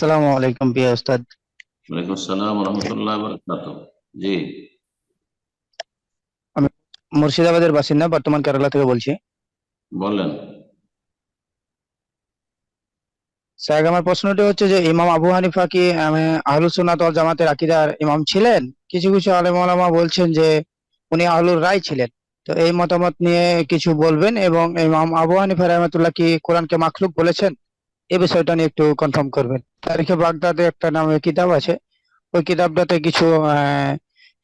আসসালামু আলাইকুম প্রিয় ওস্তাদ। ওয়ালাইকুম আসসালাম রহমতুল্লাহ জি। মুর্শিদাবাদের বাসিন্দা বর্তমান কেরালা থেকে বলছি। বলেন। স্যার আমার প্রশ্নটি হচ্ছে যে ইমাম আবু হানিফা কি আহলুস সুন্নাত ওয়াল জামাতের আকীদার ইমাম ছিলেন? কিছু কিছু আলেম ওলামা বলছেন যে উনি আহলুর রায় ছিলেন। তো এই মতামত নিয়ে কিছু বলবেন এবং ইমাম আবু হানিফা রহমতুল্লাহ কি কোরআনকে মাখলুক বলেছেন? এই বিষয়টা নিয়ে একটু কনফার্ম করবেন। তারিখে বাগদাদে একটা নামে কিতাব আছে। ওই কিতাবটাতে কিছু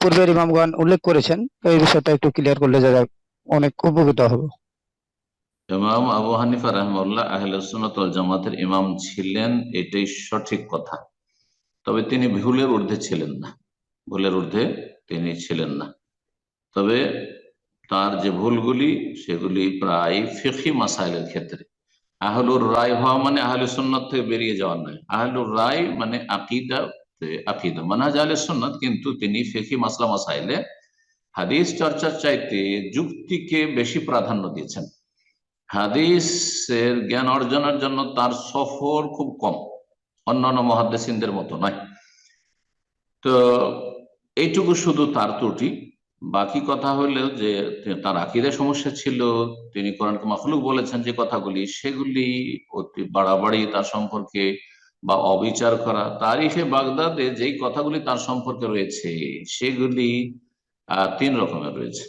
পূর্বের ইমামগণ উল্লেখ করেছেন। এই বিষয়টা একটু ক্লিয়ার করলে যারা অনেক উপকৃত হবে। ইমাম আবু হানিফা রহমাল্লাহ আহলে সুন্নাত জামাতের ইমাম ছিলেন, এটাই সঠিক কথা। তবে তিনি ভুলের ঊর্ধ্বে ছিলেন না। ভুলের ঊর্ধ্বে তিনি ছিলেন না। তবে তার যে ভুলগুলি, সেগুলি প্রায় ফিখি মাসাইলের ক্ষেত্রে। আহলুর রায় হওয়া মানে আহলে সুন্নাত থেকে বেরিয়ে যাওয়া নয়। আহলুর রায় মানে আকিদা আকিদা। মানহাজ আহলে সুন্নাত কিন্তু তিনি ফিখি মাসলা মাসাইলে হাদিস চর্চার চাইতে যুক্তিকে বেশি প্রাধান্য দিয়েছেন। হাদিসের জ্ঞান অর্জনের জন্য তার সফর খুব কম। অন্যান্য মহাদ্দেসিনদের মতো নয়। তো এইটুকু শুধু তার ত্রুটি। বাকি কথা হলো যে, তার আকিদের সমস্যা ছিল। তিনি কোরআনকে মাখলুক বলেছেন যে কথাগুলি, সেগুলি অতি বাড়াবাড়ি তার সম্পর্কে বা অবিচার করা। তারিখে বাগদাদে যেই কথাগুলি তার সম্পর্কে রয়েছে, সেগুলি তিন রকমের রয়েছে।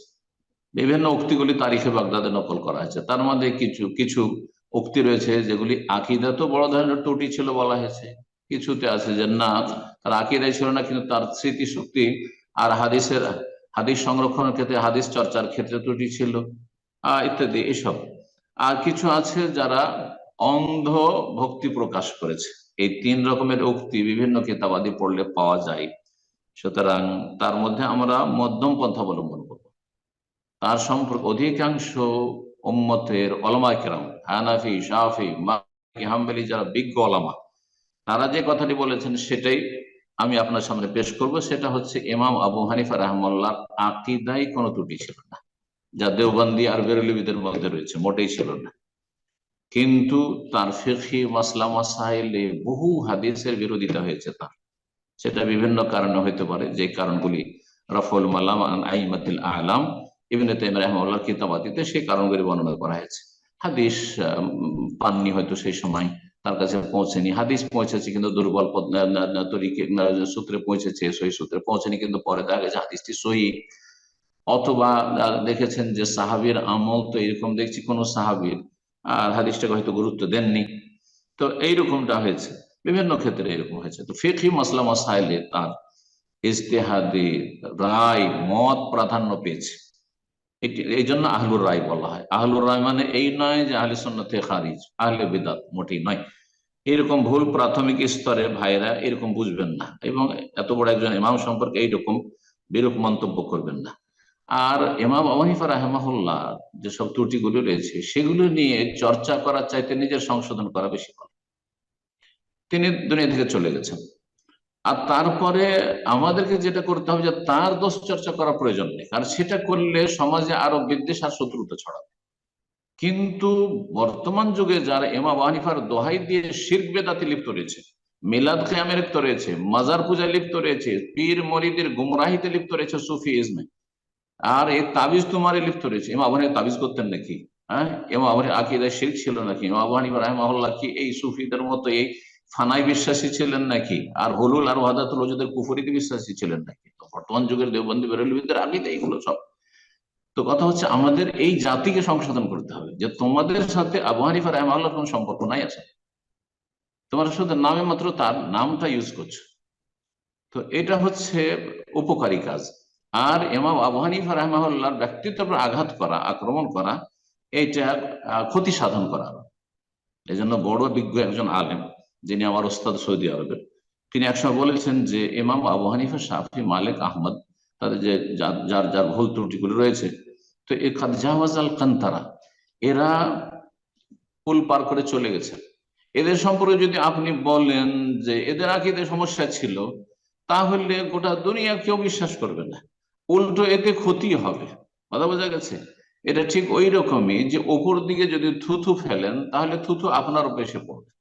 বিভিন্ন উক্তিগুলি তারিখে বাগদাদে নকল করা হয়েছে। তার মধ্যে কিছু কিছু উক্তি রয়েছে যেগুলি আকিদা তো বড় ধরনের ত্রুটি ছিল বলা হয়েছে। কিছুতে আছে যে, না, তার আকিদাই ছিল না, কিন্তু তার স্মৃতিশক্তি আর হাদিসের হাদিস সংরক্ষণের ক্ষেত্রে, হাদিস চর্চার ক্ষেত্রে ত্রুটি ছিল ইত্যাদি, এসব। আর কিছু আছে যারা অন্ধ ভক্তি প্রকাশ করেছে। এই তিন রকমের উক্তি বিভিন্ন কিতাবাদি পড়লে পাওয়া যায়। সুতরাং তার মধ্যে আমরা মধ্যম পন্থা অবলম্বন করব। তার সম্পর্কে অধিকাংশ উম্মতের অলমা কেরাম হানাফি শাহি হাম্বেলি যারা বিজ্ঞ ওলামা, তারা যে কথাটি বলেছেন সেটাই আমি আপনার সামনে পেশ করব, সেটা হচ্ছে ইমাম আবু হানিফা রহমাল্লাহ আকিদাই কোনো ত্রুটি ছিল না। যা দেওবন্দি আর বেরলিবিদের মধ্যে রয়েছে, মোটেই ছিল না। কিন্তু তার ফিখি মাসলা মাসাইলে বহু হাদিসের বিরোধিতা হয়েছে তার। সেটা বিভিন্ন কারণে হইতে পারে, যে কারণগুলি রফল মালাম আইমাতিল আলাম, ইবনে তাইম রহমাল্লাহ কিতাবাদিতে সেই কারণগুলি বর্ণনা করা হয়েছে। হাদিস পাননি হয়তো সেই সময়। তার কাছে পৌঁছেনি। হাদিস পৌঁছেছে কিন্তু দুর্বল সূত্রে পৌঁছেছে, সহি সূত্রে পৌঁছেনি কিন্তু পরে দেখা গেছে হাদিসটি সহি। অথবা দেখেছেন যে সাহাবির আমল তো এরকম দেখছি কোন সাহাবির, আর হাদিসটাকে হয়তো গুরুত্ব দেননি। তো এইরকমটা হয়েছে, বিভিন্ন ক্ষেত্রে এরকম হয়েছে। তো ফেকি মসলা মসাইলে তার ইস্তেহাদি রায়, মত প্রাধান্য পেয়েছে। এই জন্য আহলুর রায় বলা হয়। আহলুর রায় মানে এই নয় যে আহলে সন্ন্যতে খারিজ, আহলে বিদাত মোটেই নয়। এরকম ভুল প্রাথমিক স্তরে ভাইরা এরকম বুঝবেন না এবং এত বড় একজন ইমাম সম্পর্কে এইরকম বিরূপ মন্তব্য করবেন না। আর ইমাম আবহানিফা রাহমাহুল্লাহ যেসব ত্রুটিগুলো রয়েছে, সেগুলো নিয়ে চর্চা করার চাইতে নিজের সংশোধন করা বেশি ভালো। তিনি দুনিয়া থেকে চলে গেছেন। আর তারপরে আমাদেরকে যেটা করতে হবে যে তার দোষ চর্চা করা প্রয়োজন নেই। কারণ সেটা করলে সমাজে আরও বিদ্বেষ আর শত্রুতা ছড়াবে। কিন্তু বর্তমান যুগে যারা এমা বাহানিফার দোহাই দিয়ে শির্ক বেদাতে লিপ্ত রয়েছে, মিলাদ কেয়ামে লিপ্ত রয়েছে, মাজার পূজায় লিপ্ত রয়েছে, পীর মরিদের গুমরাহিতে লিপ্ত রয়েছে সুফি ইজমে। আর এই তাবিজ তোমারে লিপ্ত রয়েছে। এমা আবহানি তাবিজ করতেন নাকি? হ্যাঁ? এমা আবহানি আকিদায় শির্ক ছিল নাকি? এমা আবহানি রাহমাহুল্লাহ কি এই সুফিদের মতো এই ফানাই বিশ্বাসী ছিলেন নাকি? আর হলুল আর ওয়াদাতুল ওজুদের কুফরিতে বিশ্বাসী ছিলেন নাকি? বর্তমান যুগের দেববন্দি বেরলবিদের আগে এইগুলো সব। তো কথা হচ্ছে আমাদের এই জাতিকে সংশোধন করতে হবে। যে তোমাদের সাথে আবু হানিফা রহমাল্লাহ কোন সম্পর্ক নাই আছে। তোমার সাথে নামে মাত্র তার নামটা ইউজ করছ। তো এটা হচ্ছে উপকারী কাজ। আর এমাম আবু হানিফা রহমাল্লাহর ব্যক্তিত্ব আঘাত করা, আক্রমণ করা, এইটা ক্ষতি সাধন করা। এই জন্য বড় বিজ্ঞ একজন আলেম, যিনি আমার ওস্তাদ সৌদি আরবের, তিনি একসময় বলেছেন যে এমাম আবু হানিফা শাফি মালিক আহমদ, তাদের যে, যার যার ভুল ত্রুটিগুলো রয়েছে, তো এ খাদ জাহাজ আল কান্তারা এরা পুল পার করে চলে গেছে। এদের সম্পর্কে যদি আপনি বলেন যে এদের আকিদের সমস্যা ছিল, তাহলে গোটা দুনিয়া কেউ বিশ্বাস করবে না। উল্টো এতে ক্ষতি হবে। কথা বোঝা গেছে? এটা ঠিক ওই রকমই যে ওপর দিকে যদি থুথু ফেলেন, তাহলে থুথু আপনার উপর এসে পড়বে।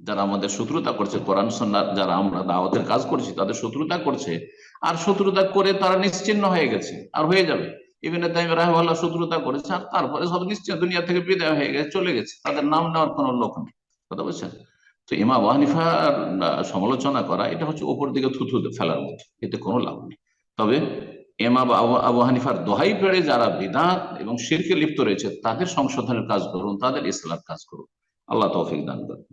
যারা আমাদের শত্রুতা করছে, কোরআন সন্ন্যার যারা আমরা দাওয়াতের কাজ করছি, তাদের শত্রুতা করছে। আর শত্রুতা করে তারা নিশ্চিন্ন হয়ে গেছে। আর হয়ে যাবে। ইবিন তাইম রাহমাল্লাহ শত্রুতা করেছে আর তারপরে সব নিশ্চয় দুনিয়া থেকে বিদায় হয়ে গেছে চলে গেছে। তাদের নাম নেওয়ার কোনো লোক নেই। কথা বলছেন তো ইমা আবু হানিফার আহ, সমালোচনা করা এটা হচ্ছে ওপর দিকে থুথু ফেলার মতো। এতে কোনো লাভ নেই। তবে এমা আবু হানিফার দোহাই পেড়ে যারা বিদাত এবং শিরকে লিপ্ত রয়েছে তাদের সংশোধনের কাজ করুন তাদের ইসলাম কাজ করুন। আল্লাহ তৌফিক দান করুন।